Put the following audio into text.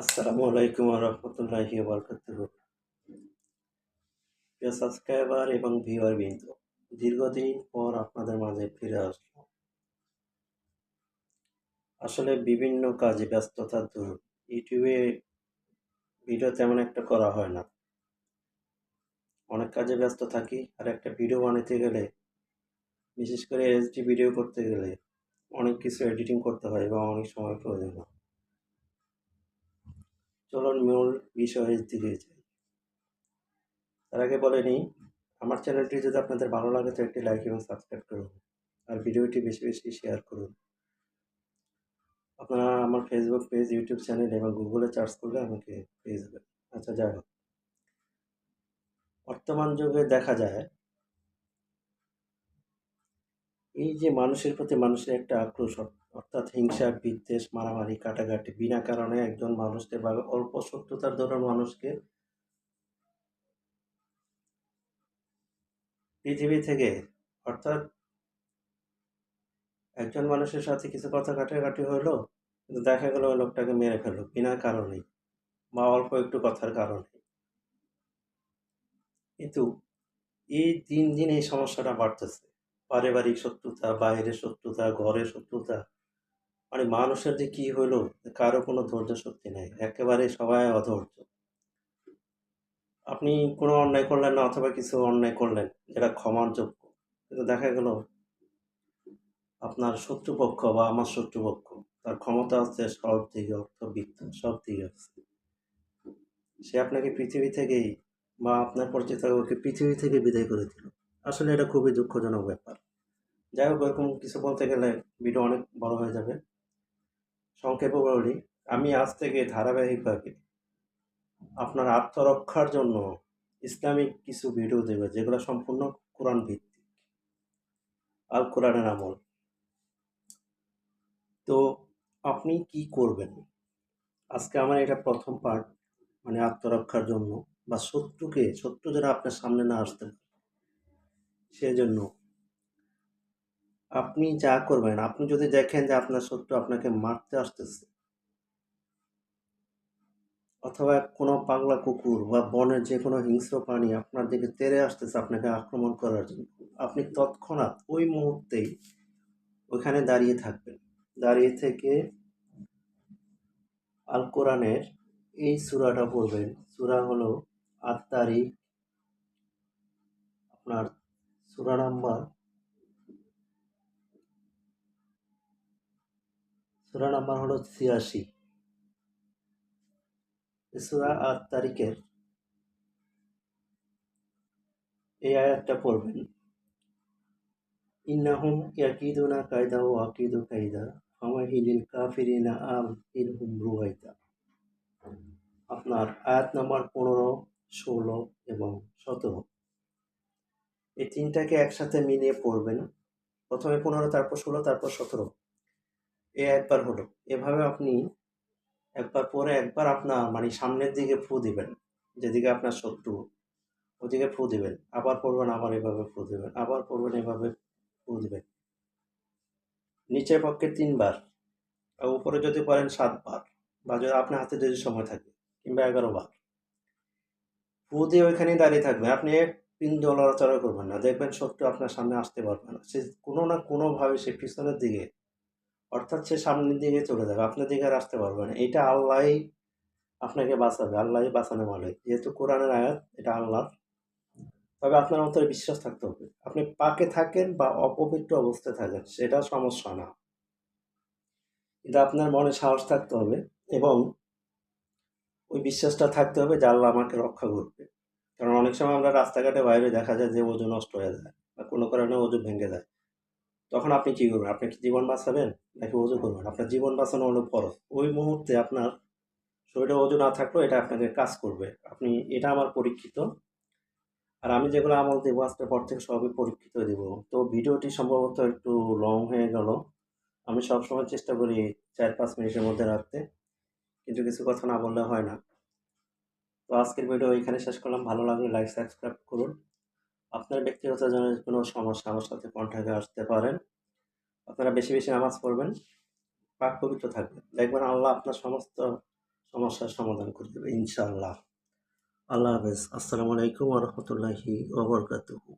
আসসালামু আলাইকুম রহমতুল্লাহি বরকাতুহ। প্রিয় সাবস্ক্রাইবার এবং ভিউয়ার বৃন্দ, দীর্ঘদিন পর আপনাদের মাঝে ফিরে আসলাম। আসলে বিভিন্ন কাজে ব্যস্ততার দরুন ইউটিউবে ভিডিও তেমন একটা করা হয় না। অনেক কাজে ব্যস্ত থাকি, আর একটা ভিডিও বানাতে গেলে, বিশেষ করে এইচডি ভিডিও করতে গেলে অনেক কিছু এডিটিং করতে হয় এবং অনেক সময় প্রয়োজন হয়। চলুন মূল বিষয়ের দিকে যাই। তার আগে বলে নিই, আমার চ্যানেলটি যদি আপনাদের ভালো লাগে তো একটি লাইক এবং সাবস্ক্রাইব করুন। আর ভিডিওটি বেশি বেশি শেয়ার করুন। আপনারা আমার ফেসবুক পেজ ইউটিউব চ্যানেল এবং গুগলে সার্চ করলে আমাকে পেয়ে যাবেন। আচ্ছা যাই হোক। বর্তমান যুগে দেখা যায় এই যে মানুষের প্রতি মানুষের একটা আক্রোশ অর্থাৎ হিংসা, বিদ্বেষ, মারামারি, কাটাকাটি, বিনা কারণে একজন মানুষকে বা অল্প শত্রুতার দরুন মানুষকে পৃথিবী থেকে, অর্থাৎ একজন মানুষের সাথে কিছু কথা কাটাকাটি হলো কিন্তু দেখা গেল ওই লোকটাকে মেরে ফেলল বিনা কারণেই বা অল্প একটু কথার কারণে। কিন্তু এই দিন দিন এই সমস্যাটা বাড়তেছে। পারিবারিক শত্রুতা, বাইরের শত্রুতা, ঘরের শত্রুতা। মানে মানুষের যে কি হলো কারও কোনো ধৈর্য শক্তি নেই। একেবারে সবাই অধৈর্য। আপনি কোনো অন্যায় করলেন না অথবা কিছু অন্যায় করলেন, যেটা ক্ষমার যোগ্য। কিন্তু দেখা গেল, আপনার শত্রুপক্ষ বা আমার শত্রুপক্ষ, তার ক্ষমতা আছে সব দিকে অর্থ অর্থবিত্ত, সব দিকে আছে। সে আপনাকে পৃথিবী থেকেই বা আপনার পরিচিত পৃথিবী থেকে বিদায় করে দিল। আসলে এটা খুবই দুঃখজনক ব্যাপার। যাই হোক, এরকম কিছু বলতে গেলে ভিডিও অনেক বড় হয়ে যাবে। সংক্ষেপে বলি আমি আজ থেকে ধারাবাহিকভাবে আপনার আত্মরক্ষার জন্য ইসলামিক কিছু ভিডিও দেবে, যেগুলো সম্পূর্ণ কোরআন ভিত্তিক। আল কোরআনের আমল। তো আপনি কি করবেন? আজকে আমার এটা প্রথম পার্ট মানে আত্মরক্ষার জন্য, বা শত্রুকে, শত্রু যেন আপনার সামনে না আসতে পারে সেজন্য আপনি যা করবেন, আপনি যদি দেখেন যে আপনার শত্রু আপনাকে মারতে আসতেছে, অথবা কোনো পাগলা কুকুর বা বনের যে কোনো হিংস্র প্রাণী আপনার দিকে তেড়ে আসতেছে আপনাকে আক্রমণ করার জন্য, আপনি তৎক্ষণাৎ ওই মুহূর্তেই ওইখানে দাঁড়িয়ে থাকবেন। দাঁড়িয়ে থেকে আল কোরআনের এই সূরাটা পড়বেন। সূরা হলো তারিখ আপনার সূরা নাম্বার সূরা নাম্বার হলো ছিয়াশি। সূরা আট তারিখের এই আয়াতটা পড়বেন। ইন্নাহুম ইয়াকিদুনা কায়দা ও আকিদু কায়দা ফামাহিলিল কাফিরিনা আম ইলহুম রুয়াইদা আপনার আয়াত নাম্বার পনেরো, ষোলো এবং সতেরো। এই তিনটাকে একসাথে মিলিয়ে পড়বেন। প্রথমে পনেরো, তারপর ষোলো, তারপর সতেরো। এ একবার হলো। এভাবে আপনি একবার পরে একবার আপনার মানে সামনের দিকে ফু দিবেন। যেদিকে আপনার শত্রু, ওদিকে ফু দিবেন। আবার পড়বেন, আবার এভাবে ফু দিবেন, আবার পড়বেন, এভাবে ফু দিবেন। নিচের পক্ষে তিনবার আর উপরে যদি করেন সাতবার বা যদি আপনার হাতে যদি সময় থাকে, কিংবা এগারো বার ফু দিয়ে ওইখানেই দাঁড়িয়ে থাকবেন। আপনি পিণ্ড লড়াচড়া করবেন না। দেখবেন শত্রু আপনার সামনে আসতে পারবে না। সে কোনো না কোনোভাবে সে পিছনের দিকে, অর্থাৎ সে সামনের দিকে চলে যাবে। আপনার দিকে আর আসতে পারবে না। এটা আল্লাহ আপনাকে বাঁচাবে। আল্লাহ বাঁচানো মালিক। যেহেতু কোরআনের আয়াত, এটা আল্লাহ। তবে আপনার অন্তরে বিশ্বাস থাকতে হবে। আপনি পাকে থাকেন বা অপবিত্র অবস্থায় থাকেন, সেটা সমস্যা না। কিন্তু আপনার মনে সাহস থাকতে হবে এবং ওই বিশ্বাসটা থাকতে হবে যে আল্লাহ আমাকে রক্ষা করবে। কারণ অনেক সময় আমরা রাস্তাঘাটে বাইরে দেখা যায় যে ওজন নষ্ট হয়ে যায় বা কোনো কারণে ওজন ভেঙে যায়। তখন আপনি কী করবেন? আপনি কি জীবন বাঁচাবেন নাকি ওজু করবেন? আপনার জীবন বাঁচানো হলো ফরজ। ওই মুহূর্তে আপনার শরীরে ওজু না থাকলেও এটা আপনাকে কাজ করবে। আপনি, এটা আমার পরীক্ষিত। আর আমি যেগুলো আমল দেবো আজকের পর থেকে সবই পরীক্ষিত দেবো। তো ভিডিওটি সম্ভবত একটু লং হয়ে গেল। আমি সবসময় চেষ্টা করি চার পাঁচ মিনিটের মধ্যে রাখতে। কিন্তু কিছু কথা না বললে হয় না। তো আজকের ভিডিও এখানে শেষ করলাম। ভালো লাগলে লাইক সাবস্ক্রাইব করুন। আপনার ব্যক্তিগত জনের কোনো সমস্যা আমার সাথে কন্ট্যাক্টে আসতে পারেন। আপনারা বেশি বেশি নামাজ পড়বেন, পাক পবিত্র থাকবেন। দেখবেন আল্লাহ আপনার সমস্ত সমস্যার সমাধান করে দেবে, ইনশাআল্লাহ। আল্লাহ হাফেজ। আসসালামু আলাইকুম রহমতুল্লাহি ওবরকাতুহু